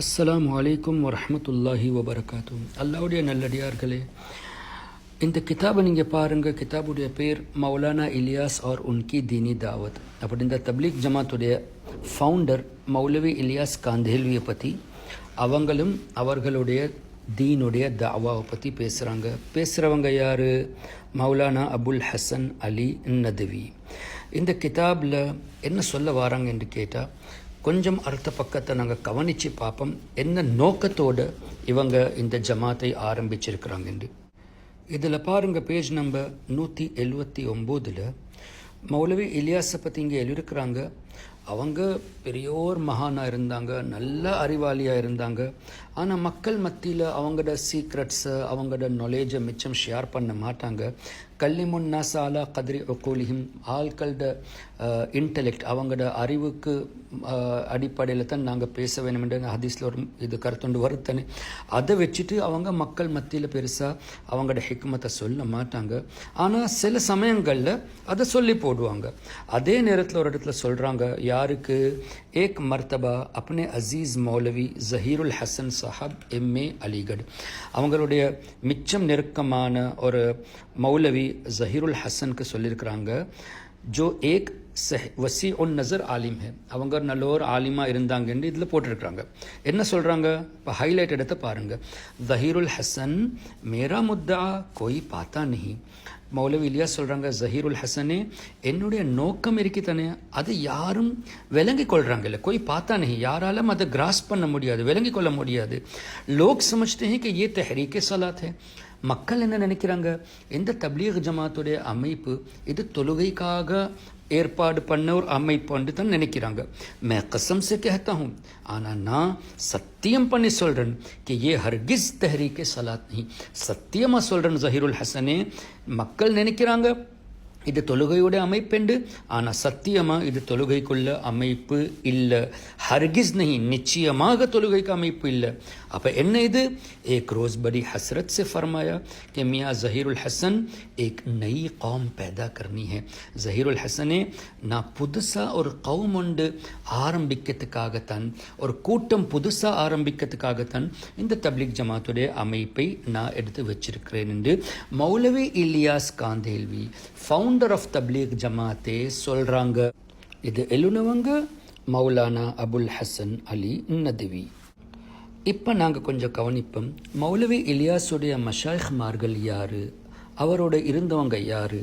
அஸ்லாம் அலைக்கும் வரமத்துல்லாஹி வபரகாத்து அல்லாவுடைய நல்லடியார்களே இந்த கிதாபை நீங்கள் பாருங்கள் கிதாபுடைய பேர் மௌலானா இலியாஸ் ஆர் உன்கி தீனி தாவத். அப்படி இந்த தப்லீக் ஜமாத்துடைய ஃபவுண்டர் மௌலவி இலியாஸ் காந்தேல்வியை பற்றி அவங்களும் அவர்களுடைய தீனுடைய தாவாவை பற்றி பேசுகிறாங்க பேசுகிறவங்க யார்? மௌலானா அபுல் ஹசன் அலி நதுவி. இந்த கிதாபில் என்ன சொல்ல வராங்க என்று கேட்டால் கொஞ்சம் அடுத்த பக்கத்தை நாங்கள் கவனித்து பார்ப்போம். என்ன நோக்கத்தோடு இவங்க இந்த ஜமாத்தை ஆரம்பிச்சிருக்கிறாங்க என்று. இதில் பாருங்கள் பேஜ் நம்பர் நூற்றி எழுவத்தி ஒம்போதில் மௌலவி இலியாஸை பற்றி இங்கே எழுதியிருக்கிறாங்க. அவங்க பெரியோர் மகானாக இருந்தாங்க நல்ல அறிவாளியாக இருந்தாங்க. ஆனால் மக்கள் மத்தியில் அவங்களோட சீக்ரெட்ஸை அவங்களோட நாலேஜை மிச்சம் ஷேர் பண்ண மாட்டாங்க. கல்லிமுன் நசாலா கதிரி ஒக்கோலிஹிம் ஆட்களோட இன்டெலெக்ட் அவங்களோட அறிவுக்கு அடிப்படையில் தான் நாங்கள் பேச வேணும் என்று ஹதீஸில் ஒரு இது கருத்துண்டு வருத்தனே. அதை வச்சுட்டு அவங்க மக்கள் மத்தியில் பெருசாக அவங்களோட ஹிக்மத்தை சொல்ல மாட்டாங்க. ஆனால் சில சமயங்களில் அதை சொல்லி போடுவாங்க. அதே நேரத்தில் ஒரு இடத்துல சொல்கிறாங்க யாருக்கு ஏக் மர்த்தபா அப்னே அசீஸ் மௌலவி ஜஹீருல் ஹசன் சாஹப் எம்ஏ அலிகட் அவங்களுடைய மிச்சம் நெருக்கமான ஒரு மௌலவி ஜஹீருல் ஹசனுக்கு சொல்லியிருக்கிறாங்க ஜோ ஏக் சஹ் வசி உன் நசர் ஆலிம் ஹே அவங்க நல்லோர் ஆலிமா இருந்தாங்கன்னு இதில் போட்டிருக்கிறாங்க என்ன சொல்கிறாங்க இப்போ ஹைலைட் எடுத்து பாருங்கள் ஜஹீருல் ஹசன் மேரா முத்தா கோய் பார்த்தா நஹி மௌலவி இல்லையா சொல்கிறாங்க ஜஹீருல் ஹசனே என்னுடைய நோக்கம் இருக்கி தானே அது யாரும் விளங்கி கொள்கிறாங்க இல்லை கோய் பார்த்தா நீ யாராலும் அதை கிராஸ் பண்ண முடியாது விளங்கி கொள்ள முடியாது. லோக் சமஜ்தே ஹே கி ஏ தெஹரீக்கே சலாத் ஹே மக்கள் என்ன நினைக்கிறாங்க? இந்த தப்லீக் ஜமாத்துடைய அமைப்பு இது தொழுகைக்காக ஏற்பாடு பண்ண ஒரு அமைப்புன்னு தான் நினைக்கிறாங்க. மே கசம் சே கேட்டா ஆனால் நான் சத்தியம் பண்ணி சொல்கிறேன் கி ஏ ஹர்கிஸ் தெஹரீக்கே சலாத் நீ சத்தியமாக சொல்கிறேன் ஜஹீருல் ஹசனே. மக்கள் நினைக்கிறாங்க இது தொழுகையோட அமைப்பெண்டு ஆனால் சத்தியமாக இது தொழுகைக்குள்ள அமைப்பு இல்லை. ஹர்கிஸ் நகி நிச்சயமாக தொழுகைக்கு அமைப்பு இல்லை. அப்போ என்ன இது? एक ரோஸ் படி हसरत से फरमाया कि मियाँ ज़हीरुल ஹசன் एक नई कौम पैदा करनी है ज़हीरुल ஹசனே நான் புதுசாக ஒரு கவும் ஆரம்பிக்கிறதுக்காகத்தான் ஒரு கூட்டம் புதுசாக ஆரம்பிக்கிறதுக்காகத்தான் இந்த தப்லிக் ஜமாத்துடைய அமைப்பை நான் எடுத்து வச்சிருக்கிறேன் என்று மௌலவி இலியாஸ் காந்தேல்வி ஃபவுண்டர் ஆஃப் தப்லீக் ஜமாத்தே சொல்கிறாங்க இது எழுனவங்க மௌலானா அபுல் ஹசன் அலி நதுவி. இப்போ நாங்கள் கொஞ்சம் கவனிப்போம். மௌலவி இலியாஸுடைய மஷாஹ்மார்கள் யார்? அவரோட இருந்தவங்க யார்?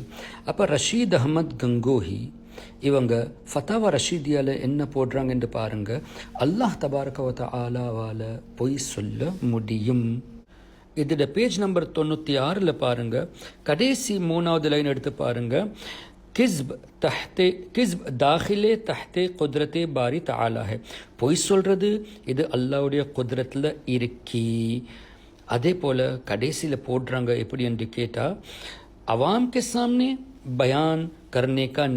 அப்போ ரஷீத் அஹமத் கங்கோஹி இவங்க ஃபத்தாவா ரஷீதியால் என்ன போடுறாங்கன்னு பாருங்க. அல்லாஹ் தபாரகவத்த ஆலாவால் பொய் சொல்ல முடியும். இதோட பேஜ் நம்பர் தொண்ணூற்றி ஆறில் பாருங்கள் கடைசி மூணாவது லைன் எடுத்து பாருங்கள் கிஸ்ப் தஹ்தே கிஸ்ப் தாஹிலே தஹ்தே குதிரத்தே பாரி தாலா ஹே. பொய் சொல்கிறது இது அல்லாவுடைய குதிரத்தில் இருக்கி. அதே போல் கடைசியில் போடுறாங்க எப்படி என்று கேட்டால் அவாம் கே சாமனே பயான் கர்னே கா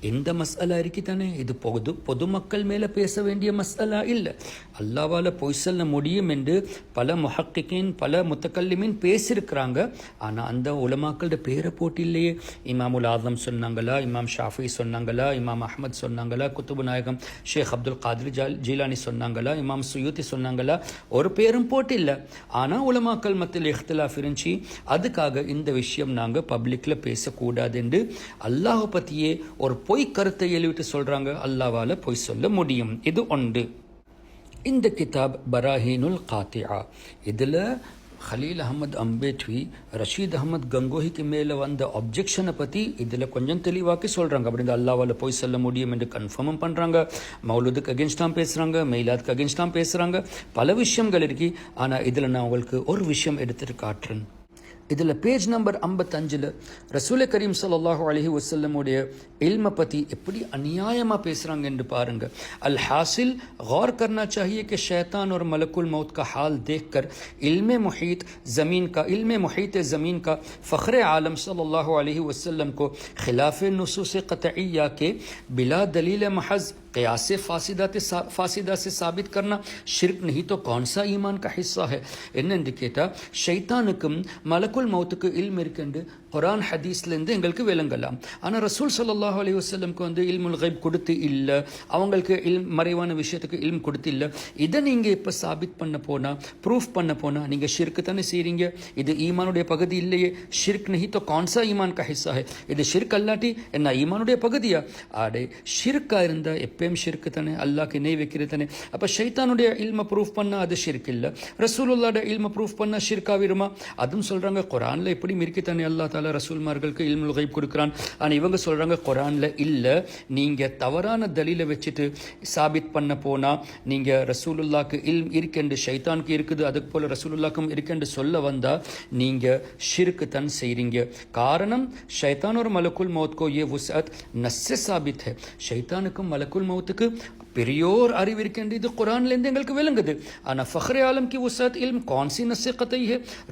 இந்த மசாலா இருக்கு தானே இது பொது பொதுமக்கள் மேலே பேச வேண்டிய மசாலா இல்லை. அல்லாவால் பொய் சொல்ல முடியும் என்று பல முஹக்கின் பல முத்தக்கல்லிமின் பேசியிருக்கிறாங்க ஆனால் அந்த உலமாக்களோட பேரை போட்டு இல்லையே. இமாமுல் ஆதம் சொன்னாங்களா? இமாம் ஷாஃபி சொன்னாங்களா? இமாம் அஹமத் சொன்னாங்களா? குத்துபு நாயகம் ஷேக் அப்துல் காதிர் ஜால் ஜீலானி சொன்னாங்களா? இமாம் சுயூத்தி சொன்னாங்களா? ஒரு பேரும் போட்டு இல்லை. ஆனால் உலமாக்கள் மத்தியில் இஹ்திலாஃப் இருந்துச்சு. அதுக்காக இந்த விஷயம் நாங்கள் பப்ளிக்கில் பேசக்கூடாது என்று அல்லாஹை பற்றியே ஒரு பொய் கருத்தை எழுவிட்டு சொல்கிறாங்க அல்லாவால் பொய் சொல்ல முடியும். இது ஒன்று. இந்த கிதாப் பராஹீனுல் காத்தியா. இதில் ஹலீல் அஹமத் அம்பேட்வி ரஷீத் அஹமத் கங்கோஹிக்கு மேலே வந்த அப்ஜெக்ஷனை பற்றி இதில் கொஞ்சம் தெளிவாக்கி சொல்கிறாங்க அப்படி இந்த அல்லாவால் போய் சொல்ல முடியும் என்று கன்ஃபார்மும் பண்ணுறாங்க மௌலுதுக்கு அகென்ஸ்டாம் பேசுகிறாங்க மெயிலாத்துக்கு அகென்ஸ்டாம் பேசுகிறாங்க பல விஷயங்கள் இருக்கு. ஆனால் இதில் நான் உங்களுக்கு ஒரு விஷயம் எடுத்துட்டு காட்டுறேன். இதில் பேஜ் நம்பர் ஐம்பத்தஞ்சில் ரசூல கரீம் சல்லாஹூ அலஹி வசல்லமுடைய இல்மை பற்றி எப்படி அநியாயமாக பேசுகிறாங்க என்று பாருங்கள் அல் حاصل غور کرنا چاہیے کہ شیطان اور ملک الموت کا حال دیکھ کر علم محیط زمین کا علم محیط زمین کا فخر عالم صلی اللہ علیہ وسلم کو خلاف نصوص قطعیہ کے بلا دلیل محض कयास से फासिदा ते सा- फासिदा से साबित करना शिरक नहीं तो कौन सा ईमान का हिस्सा है என்னென்று கேட்டால் ஷைத்தானுக்கும் மலக்குல் மௌத்துக்கு இல்ம் இருக்குண்டு குரான் ஹதீஸ்லேருந்து எங்களுக்கு விளங்கலாம் ஆனால் ரசூல் ஸல்லல்லாஹு அலைஹி வஸல்லம்க்கு வந்து இல்முல் கைப் கொடுத்து இல்லை அவங்களுக்கு இல் மறைவான விஷயத்துக்கு இல்ம் கொடுத்து இல்லை இதை நீங்கள் இப்போ சாபித் பண்ண போனால் ப்ரூஃப் பண்ண போனால் நீங்கள் ஷிர்க்கு தானே செய்கிறீங்க இது ஈமானுடைய பகுதி இல்லையே ஷிர்க் நஹி तो कौन सा ईमान का हिस्सा है இது ஷிர்க் அல்லாட்டி என்ன ஈமானுடைய பகுதியா ஆடே ஷிர்க்கா இருந்தா எப்பயும் ஷிர்க்கு தானே? அல்லாக்கு நெய் வைக்கிறது தானே? அப்போ ஷைத்தானுடைய இல்ம ப்ரூஃப் பண்ணால் அது ஷிர்க் இல்லை. ரசூலுல்லாட இல்ம ப்ரூஃப் பண்ணால் ஷிர்காவிருமா அதுவும் சொல்கிறாங்க குரானில் எப்படி மிருக்கி தானே? அல்லா தாலா ரசூல்மார்களுக்கு இல்முல் கைப் கொடுக்குறான். ஆனால் இவங்க சொல்கிறாங்க குரானில் இல்லை. நீங்கள் தவறான தலீலை வச்சுட்டு சாபித் பண்ண போனால் நீங்கள் ரசூலுல்லாக்கு இல் இருக்கென்று ஷைத்தானுக்கு இருக்குது அதுக்கு போல் ரசூலுல்லாக்கும் இருக்கென்று சொல்ல வந்தால் நீங்கள் ஷிர்க்கு தான் செய்கிறீங்க காரணம் ஷைத்தான் ஒரு மலக்குல் மௌத்கோ ஏ உசத் நஸ்ஸ சாபித் ஹே. ஷைத்தானுக்கும் மலக்குல் மௌத்துக்கு பெரியோர் அறிவு இருக்கின்ற இது குரான்லேருந்து எங்களுக்கு விளங்குது. ஆனால் ஃபஹ்ரே ஆலம் கி உசத் இல்ம் கான்சி நஸ்ஸே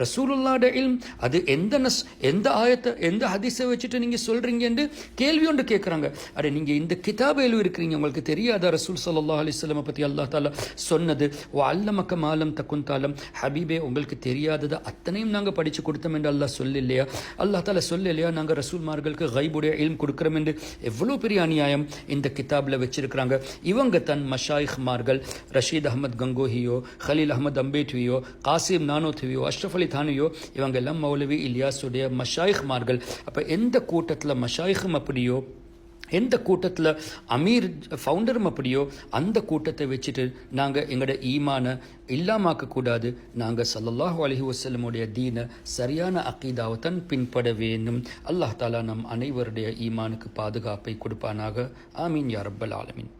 ரசூலுல்லாட இல்ம் அது எந்த நஸ் எந்த ஆயத்தை எந்த ஹதீஸை வச்சுட்டு நீங்கள் சொல்கிறீங்கன்னு கேள்வி ஒன்று கேட்குறாங்க அட நீங்கள் இந்த கிதாபை எழுதி இருக்கிறீங்க உங்களுக்கு தெரியாதா ரசூல் சல்லா அலிஸ்லமை பற்றி அல்லா தாலா சொன்னது? ஓ அல்லமக்க மாலம் தக்குன் தாலம். ஹபீபே உங்களுக்கு தெரியாததை அத்தனையும் நாங்கள் படித்து கொடுத்தோம் என்று அல்லா சொல்ல இல்லையா அல்லா தாலா சொல்ல இல்லையா நாங்கள் ரசூல்மார்களுக்கு கைபுடைய இல்ம் கொடுக்குறோம் என்று. எவ்வளோ பெரிய அநியாயம் இந்த கிதாபில் இருக்கிறாங்க இவங்க தன் மஷாயிஹ்மார்கள் ரஷீத் அகமது கங்கோஹியோ ஹலீல் அகமது அம்பேத்வியோ காசிம் நானோத்வியோ அஷ்ரஃப் அலி தானியோ இவங்க எல்லாம் மௌலவி இலியாஸுடைய மஷாயிஹ்மார்கள். அப்போ எந்த கூட்டத்தில் மஷாயிஹம் அப்படியோ எந்த கூட்டத்தில் அமீர் ஃபவுண்டரும் அப்படியோ அந்த கூட்டத்தை வச்சுட்டு நாங்கள் எங்களோட ஈமான இல்லாமாக்கக்கூடாது நாங்கள் சல்லல்லாஹு அலஹி வசல்லமுடைய தீனை சரியான அக்கீதாவை தான் பின்பட வேண்டும். அல்லாஹ் தாலா நம் அனைவருடைய ஈமானுக்கு பாதுகாப்பை கொடுப்பானாக. ஆமீன் யாரப்பல் ஆலமின்.